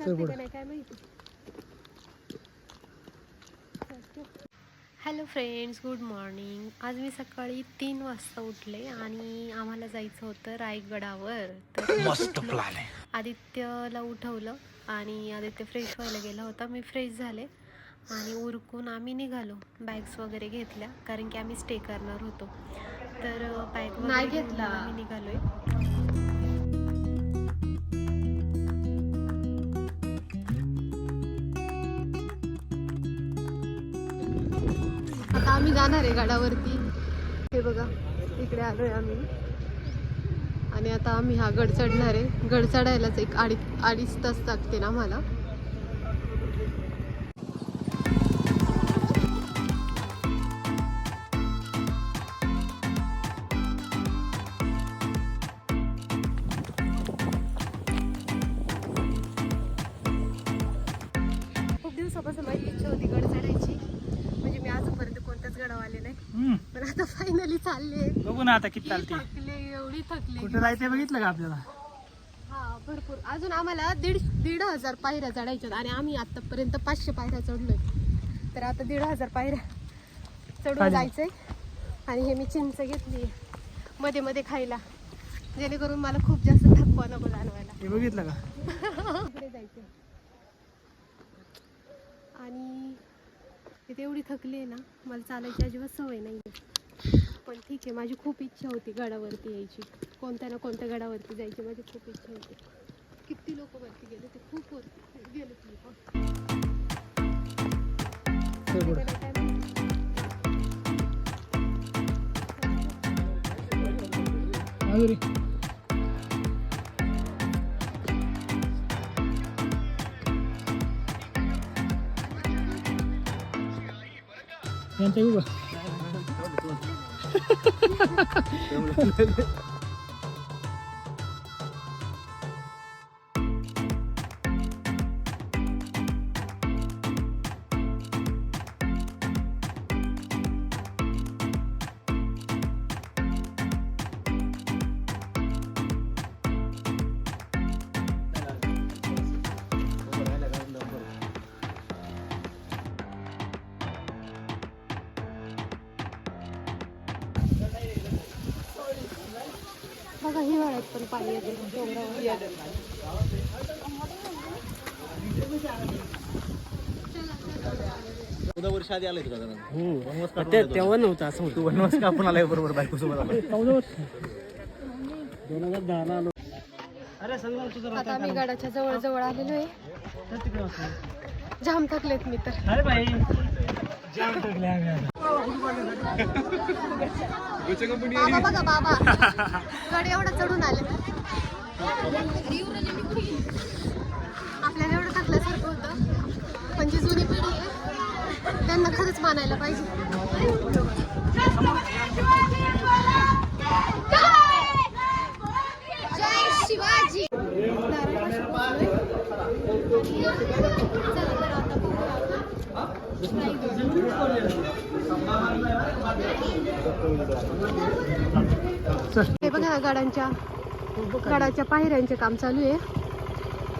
काय माहिती? Hello friends good morning. आज मी सकाळी तीन वाजता उठले आणि आम्हाला जायचं होतं रायगडावर. तर मस्त प्लॅन आहे. आदित्यला उठवलं आणि आदित्य फ्रेश व्हायला गेला होता. मी फ्रेश झाले आणि उरकून आम्ही निघालो. बॅग्स वगैरे घेतल्या कारण की आम्ही स्टे करणार होतो. तर बॅग नाही. घेतला. आम्ही निघालोय. आता आम्ही जाणार आहे गडावरती. हे बघा इकडे आहे आम्ही. आणि आता आम्ही हा गड चढणार आहे. गड चढायलाच एक अडीच अडीच तास लागते ना आम्हाला. आता फायनली चालले. बघू ना आता किती चालते. थकले एवढी थकले कुठे जायचं बघितलं का आपल्याला? हा भरपूर. अजून आम्हाला दीड दीड हजार पायऱ्या चढायच्यात आणि आम्ही आतापर्यंत पाचशे पायऱ्या चढलोय. तर आता दीड हजार पायऱ्या चढून. जायचंय. आणि हे मी चिंच घेतली मध्ये मध्ये खायला. जेणेकरून मला खूप जास्त थकवा नको जाणवायला. हे बघितलं का? इकडे आणि तिथे एवढी थकली आहे ना मला चालायची अजिबात सवय नाही पण ठीक आहे माझी खूप इच्छा होती गडावरती यायची. कोणत्या ना कोणत्या गडावरती जायची माझी खूप इच्छा होती. किती लोक वरती गेले ते खूप वरती गेले तुम्ही चल पुढं. ごめんね。बघा हिवाळ्यात पण पाणी येते. चौदा वर्ष आधी आलाय तुला हो. तेव्हा नव्हतं असं तू वनवास कापून आलाय बरोबर बायको सोबत आला? चौदा वर्ष. दोन हजार दहाला आलो. अरे सांग तुझं आता आम्ही गडाच्या जवळ जवळ आलेलो आहे. जाम थकलेत मी तर. अरे भाई जाम टाकले आम्ही आता. बाबा बघा बाबा. गड एवढं चढून आले आपल्याला एवढं थकल्यासारखं होतं. पण जी जुनी पिढी आहे त्यांना खरंच मानायला पाहिजे. जय शिवाजी नारळपाशी पोहोचलोय. आणि चला तर आता बघूया आपण. हे बघा गाड्यांच्या गाड्याच्या पायऱ्यांचे काम चालू आहे.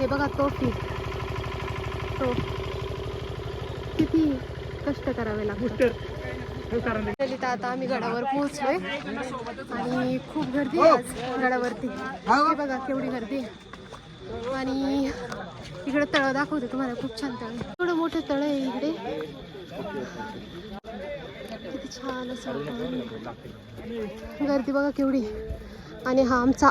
हे बघा तोफी. तो किती कष्ट करावे लागतात. ललिता आता आम्ही गडावर पोहोचलोय. आणि खूप गर्दी आहे आज गडावरती. हे बघा केवढी गर्दी आहे. आणि इकडे तळ दाखवते तुम्हाला खूप छान तळ मोठं तळ आहे इकडे. किती छान असं. गर्दी बघा केवढी. आणि हा आमचा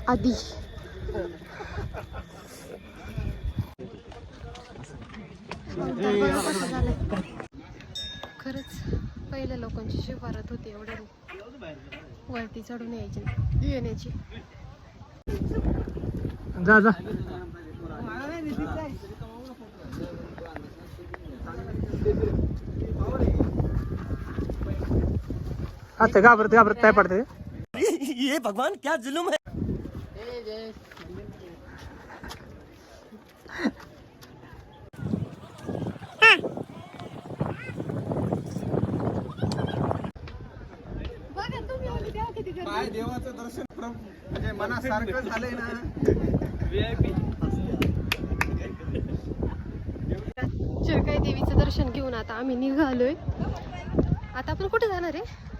झालाय. खरंच पहिल्या लोकांची शिफारत होती एवढ्या वरती चढून यायची येण्याची. जा जा. आता घाबरत घाबरत काय पडते. ये भगवान क्या जुलुम है? बघा तुम्ही आले तेव्हा किती गर्दी काय देवाचं दर्शन म्हणजे मनासारखं झालंय ना. आता आम्ही निघालोय. आता आपण कुठे जाणार आहे?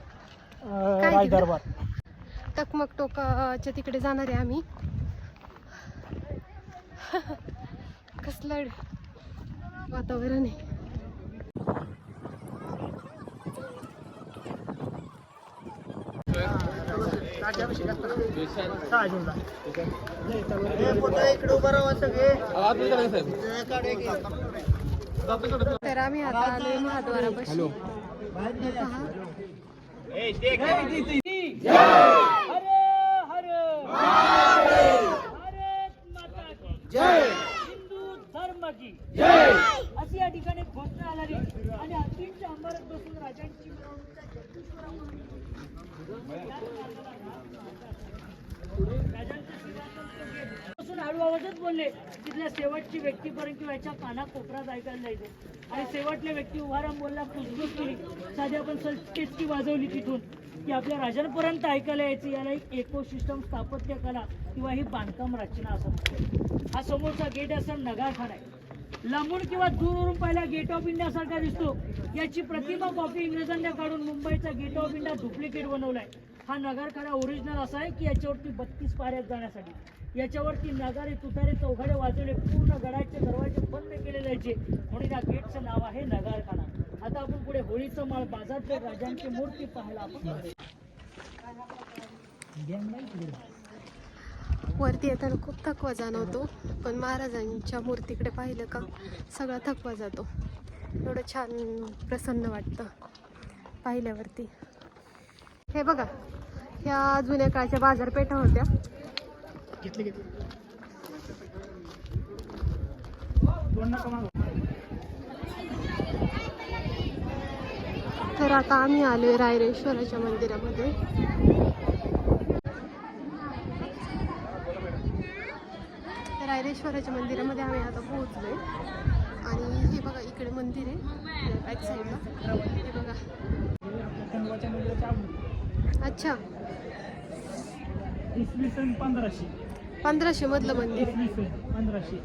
तिकडं? दरबार टकमक टोकाच्या तिकडे जाणार आहे आम्ही. कसलं वातावरण आहे. तर आम्ही आता आलोय महाद्वारापाशी हे पहा हिंदू धर्म की जय अशी या ठिकाणी घोषणा आली आणि अंतिमच्या अंबारात बसून राजांची बसून हळू आवाजात बोलले तिथल्या शेवटची व्यक्तीपर्यंत किंवा याच्या काना कोपऱ्यात ऐकायला जायचं. आणि शेवटल्या व्यक्ती उभाराम बोलला कुजबूज केली. साधी आपण सलटेचकी वाजवली तिथून. की आपल्या राजांपर्यंत ऐकायला यायची याला एक इकोसिस्टम स्थापत्य कला किंवा ही बांधकाम रचना असं हा समोरचा गेट असं नगारखाना आहे. लांबून किंवा दूरवरून पहिला गेट ऑफ इंडिया सारखा दिसतो. याची प्रतिमा कॉपी इंग्रजांना काढून मुंबईचा गेट ऑफ इंडिया डुप्लिकेट बनवलाय. हा नगारखाना ओरिजिनल असा आहे की याच्यावरती बत्तीस पाऱ्यात जाण्यासाठी. याच्यावरती नगारे तुतारे चौघाडे वाजवले. पूर्ण गडाचे दरवाजे बंद केले जायचे. म्हणून या गेटचं नाव आहे नगारखाना. आता आपण पुढे होळीचं माळ बाजारपेठ राजांची मूर्ती पाहायला आपण वरती येताना खूप थकवा जाणवतो पण महाराजांच्या मूर्तीकडे पाहिलं का सगळा थकवा जातो. एवढं छान प्रसन्न वाटतं पाहिल्यावरती. हे बघा ह्या जुन्या काळच्या बाजारपेठा होत्या. घेतले घेतले. तर आता आम्ही आलोय रायरेश्वराच्या मंदिरामध्ये. रायरेश्वराच्या मंदिरामध्ये आम्ही आता पोहोचलोय. आणि हे बघा इकडे मंदिर आहे. बॅक साईडला हे बघा. अच्छा. इसवी सन पंधराशे. पंधराशे मधलं मंदिर पंधराशे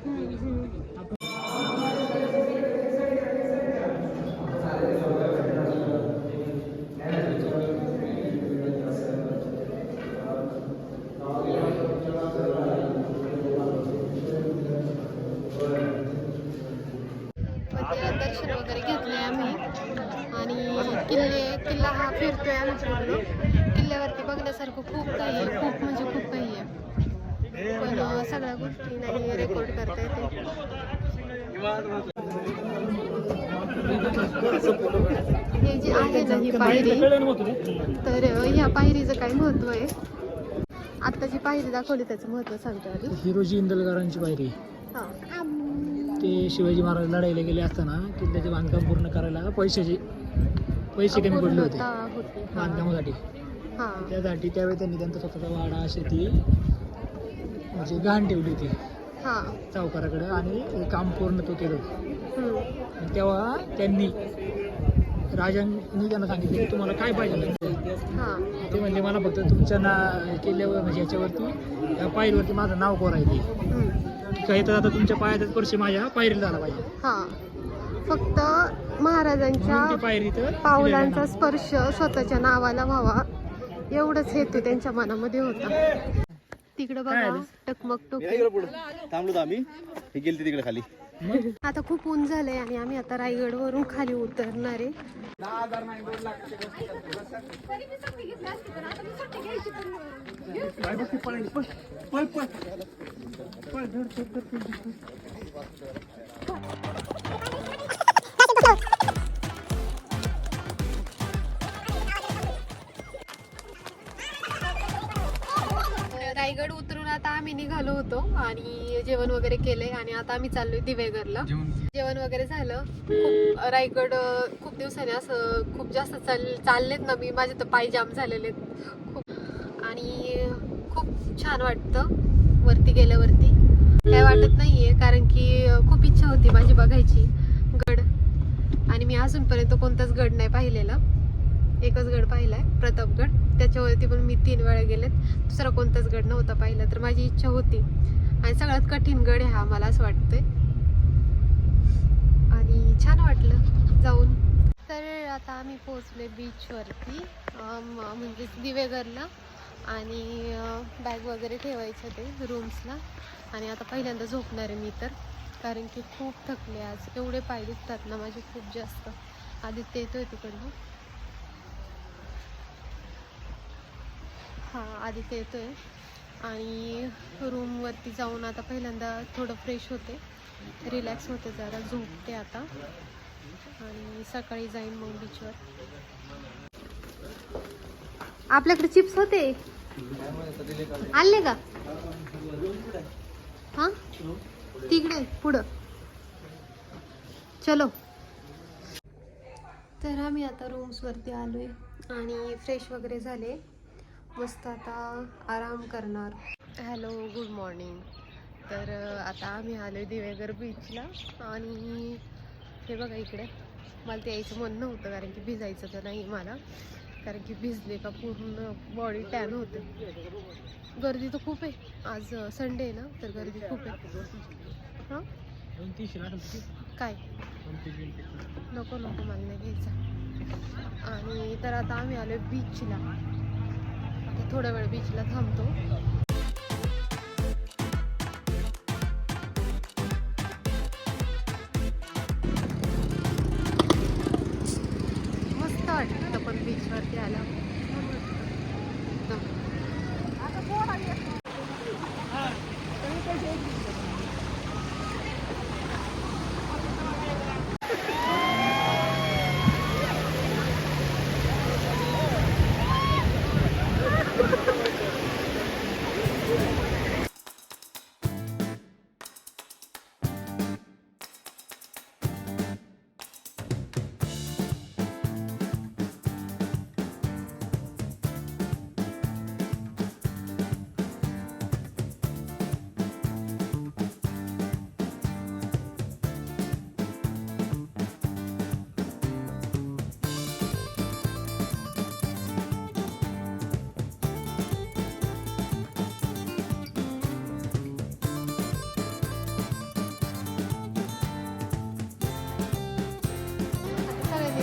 दर्शन वगैरे घेतले आम्ही. आणि किल्ले किल्ला हा फिरतोय आम्ही पूर्ण किल्ल्यावरती बघण्यासारखं खूप काही आहे. खूप म्हणजे खूप काही सगळ्या गोष्टी नाही रेकॉर्ड करता येते हे जे आहे ना ही पायरी. तर ह्या पायरीचं काय महत्त्व आहे? आता जी पायरी दाखवली त्याचं महत्त्व सांगतो आधी. हिरोजी इंदलकरांची पायरी. ते शिवाजी महाराज लढायला गेले असताना किल्ल्याचे बांधकाम पूर्ण करायला पैशाचे पैसे कमी पडले होते. बांधकामासाठी. हा. त्यासाठी त्यावेळी त्यांनी त्यांचा स्वतःचा वाडा शेती म्हणजे गहाण ठेवली होती हा. सावकाराकडे आणि काम पूर्ण तो केलं. आणि तेव्हा त्यांनी राजांनी त्यांना सांगितलं की तुम्हाला काय पाहिजे हा. ते म्हणजे मला फक्त तुमच्या ना किल्ल्यावर म्हणजे याच्यावरती या पायरीवरती माझं नाव कोरायचे. काही तर आता तुमच्या पायातच स्पर्श माझ्या पायरीला झाला पाहिजे. हा. फक्त महाराजांच्या पावलांचा स्पर्श स्वतःच्या नावाला व्हावा एवढंच हेतू त्यांच्या मनामध्ये होता. तिकडं बघा. टकमक थांबलो आम्ही. हे गेलते तिकडे खाली. आता खूप ऊन झालंय आणि आम्ही आता रायगड वरून खाली उतरणार आहे. आम्ही निघालो होतो आणि जेवण वगैरे केलंय आणि आता आम्ही चाललोय दिवेगरला जेवण वगैरे झालं. खूप रायगड खूप दिवसांनी असं खूप जास्त चाल चाललेत ना मी. माझे तर पाय जाम झालेले खूप. आणि खूप छान वाटतं वरती गेल्यावरती. काय वाटत नाहीये कारण की खूप इच्छा होती माझी बघायची गड. आणि मी अजूनपर्यंत कोणताच गड नाही पाहिलेला. एकच गड पाहिलाय प्रतापगड. त्याच्यावरती पण मी तीन वेळा गेलेत. दुसरा कोणताच गड नव्हता पाहिला तर माझी इच्छा होती. आणि सगळ्यात कठीण गड आहे हा मला असं वाटतंय. आणि छान वाटलं जाऊन. तर आता आम्ही पोचले बीचवरती म्हणजेच दिवेघरला. आणि बॅग वगैरे ठेवायचं ते रूम्सला आणि आता पहिल्यांदा झोपणार आहे मी तर. कारण की खूप थकले आज. एवढे पाय दुखतात ना माझे खूप जास्त. आधी आदित्य येतोय तिकडनं. हा आदित्य येतोय. आणि रूमवरती जाऊन आता पहिल्यांदा थोडं फ्रेश होते. रिलॅक्स होते जरा झोपते आता. आणि सकाळी जाईन मग बीचवर आपल्याकडे चिप्स होते? आणले का? हा? तिकडे पुढं. चलो. तर आम्ही आता रूम्सवरती आलोय. आणि फ्रेश वगैरे झाले. मस्त आता आराम करणार. हॅलो गुड मॉर्निंग तर आता आम्ही आलो दिवेगर बीचला आणि हे बघा इकडे. मला ते यायचं मन नव्हतं कारण की भिजायचं तर नाही मला. कारण की भिजले का पूर्ण बॉडी टॅन होते. गर्दी तर खूप आहे. आज संडे आहे ना तर गर्दी खूप आहे. हां? काय? नको नको मला नाही घ्यायचा. आणि तर आता आम्ही आलो बीचला थोडा वेळ बीचला थांबतो.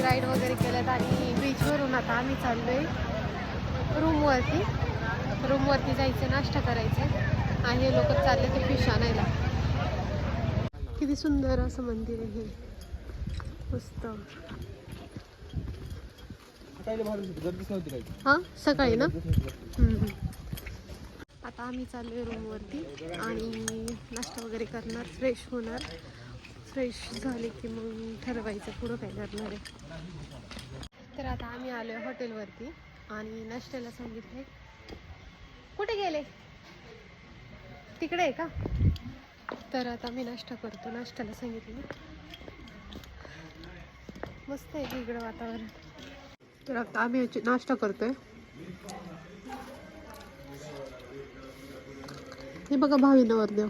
राईड वगैरे केल्यात आणि बीचवरून आता आम्ही चाललोय रूमवरती रूमवरती जायचं नाश्ता करायचं आणि हे लोक चालले ते फिश आणायला. किती सुंदर असं मंदिर आहे हे. मस्त. हां? सकाळी ना. आता आम्ही चाललोय रूमवरती आणि नाश्ता वगैरे करणार फ्रेश होणार. फ्रेश झाले की मग ठरवायचं पुढं काय करणार आहे? तर आता आम्ही आलो आहे हॉटेलवरती आणि नाश्त्याला सांगितले कुठे गेले? तिकडे आहे का? तर आता मी नाश्ता करतो नाश्त्याला सांगितलं. मस्त आहे की इकडं वातावरण. तर आता आम्ही नाश्ता करतोय. हे बघा भावी नवरदेव.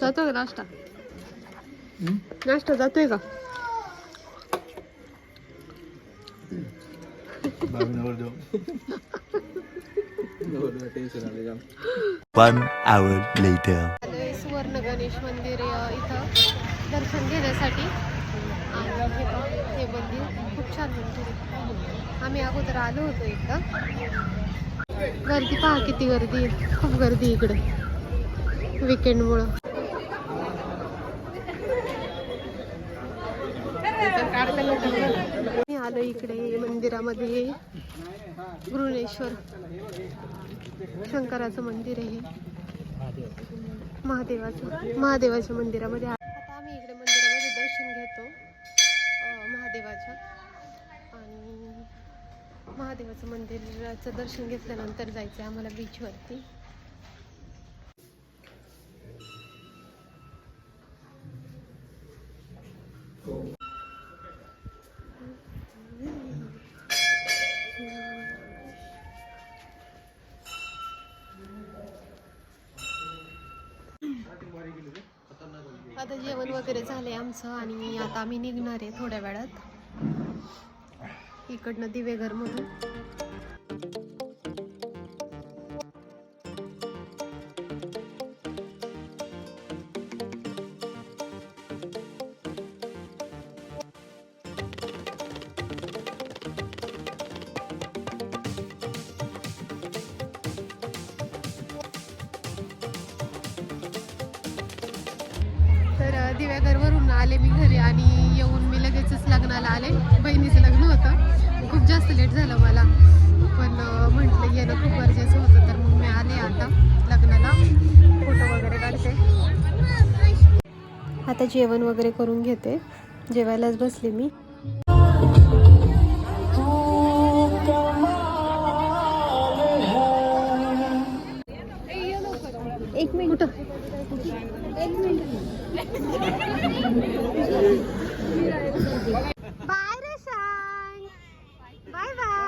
जातो का नाश्ता? नाश्ता जातोय का? One hour later. सुवर्ण गणेश मंदिर इथं दर्शन घेण्यासाठी हे हे मंदिर खूप छान मंदिर आहे. आम्ही अगोदर आलो होतो एकदा गर्दी पहा किती गर्दी आहे. खूप गर्दी इकडे. विकेंडमुळं मी आलो इकडे मंदिरामध्ये. गृणेश्वर शंकराचं मंदिर आहे. हे महादेवाचं महादेवाच्या मंदिरामध्ये आता आम्ही इकडे मंदिरामध्ये दर्शन घेतो. महादेवाच्या. आणि महादेवाचं मंदिराचं दर्शन घेतल्यानंतर जायचं आहे आम्हाला बीचवरती असं आणि आता आम्ही निघणार आहे थोड्या वेळात. इकडनं दिवेघरमधून लेट झालं मला. पण म्हटलं येणं खूप गरजेचं होतं तर मग मी आले आता लग्नाला. फोटो वगैरे काढते. आता जेवण वगैरे करून घेते. जेवायलाच बसले मी. एक मिनिट. बाय रे सांग बाय बाय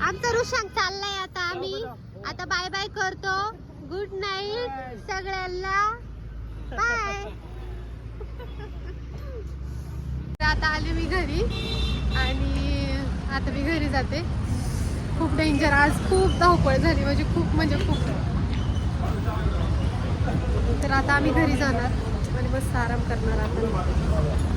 आमचा रुशांक चाललाय आता आम्ही. आता बाय बाय करतो. गुड नाईट सगळ्यांना. बाय आता आले मी घरी आणि आता मी घरी जाते. खूप डेंजर आज खूप धावपळ झाली. म्हणजे खूप म्हणजे खूप. तर आता आम्ही घरी जाणार आणि मस्त आराम करणार आता.